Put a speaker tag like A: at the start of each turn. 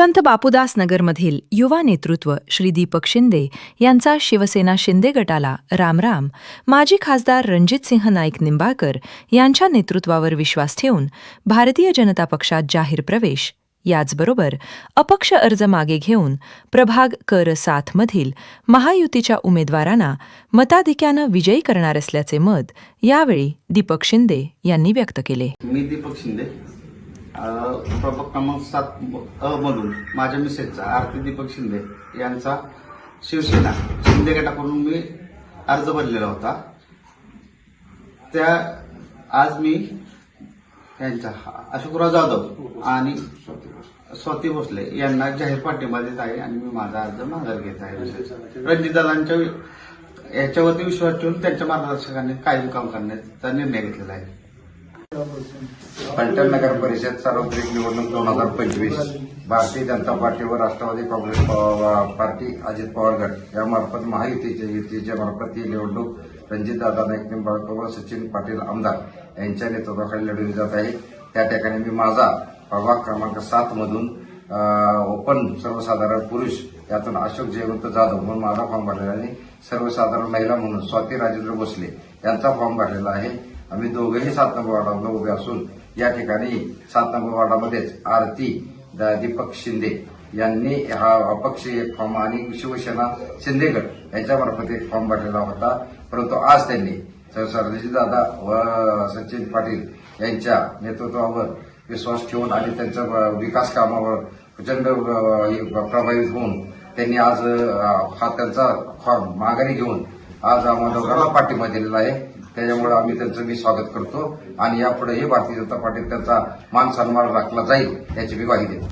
A: संत बापूदास नगरमधील युवा नेतृत्व श्री दीपक शिंदे यांचा शिवसेना शिंदे गटाला रामराम माजी खासदार रणजितसिंह नाईक निंबाळकर यांच्या नेतृत्वावर विश्वास ठेवून भारतीय जनता पक्षात जाहीर प्रवेश याचबरोबर अपक्ष अर्ज मागे घेऊन प्रभाग कर साथमधील महायुतीच्या उमेदवारांना मताधिक्यानं विजयी करणार असल्याचे मत यावेळी दीपक शिंदे यांनी व्यक्त केले.
B: मी दीपक शिंदे. प्रभाग क्रमांक सात अ मधून माझ्या मिसेसचा आरती दीपक शिंदे यांचा शिवसेना शिंदे गटाकडून मी अर्ज भरलेला होता. त्या आज मी यांचा अशोकराव जाधव आणि स्वाती भोसले यांना जाहीर पाठिंबा देत आहे आणि मी माझा अर्ज माघार घेत आहे रणजितदादांच्या याच्यावरती विश्वास ठेवून त्यांच्या मार्गदर्शकाने कायम काम करण्याचा निर्णय घेतलेला आहे.
C: फलटण नगर परिषद सार्वत्रिक निवडणूक दोन हजार पंचवीस भारतीय जनता पार्टी व राष्ट्रवादी काँग्रेस पार्टी अजित पवार गट यामार्फत महायुतीच्या युतीच्या मार्फत ही निवडणूक रणजितदादा नाईक निंबाळकर व सचिन पाटील आमदार यांच्या नेतृत्वाखाली लढवली जात आहे. त्या ठिकाणी मी माझा प्रभाग क्रमांक सात मधून ओपन सर्वसाधारण पुरुष यातून अशोक जयवंत जाधव म्हणून माझा फॉर्म भरलेला आणि सर्वसाधारण महिला म्हणून स्वाती राजेंद्र भोसले यांचा फॉर्म भरलेला आहे. आम्ही दोघेही सात नंबर वॉर्डामध्ये उभे असून या ठिकाणी सात नंबर वॉर्डामध्येच आरती दीपक शिंदे यांनी हा अपक्ष एक फॉर्म आणि शिवसेना शिंदेगड यांच्यामार्फत एक फॉर्म भरलेला होता. परंतु आज त्यांनी सरदाजी दादा व सचिन पाटील यांच्या नेतृत्वावर विश्वास ठेवून आणि त्यांच्या विकास कामावर प्रचंड प्रभावित होऊन त्यांनी आज हा त्यांचा फॉर्म माघारी घेऊन आज आम्हाला पाठिंबा दिलेला आहे. त्याच्यामुळे आम्ही त्यांचं मी स्वागत करतो. आणि यापुढेही भारतीय जनता पार्टीत त्यांचा मान सन्मान राखला जाईल याची मी ग्वाही देतो.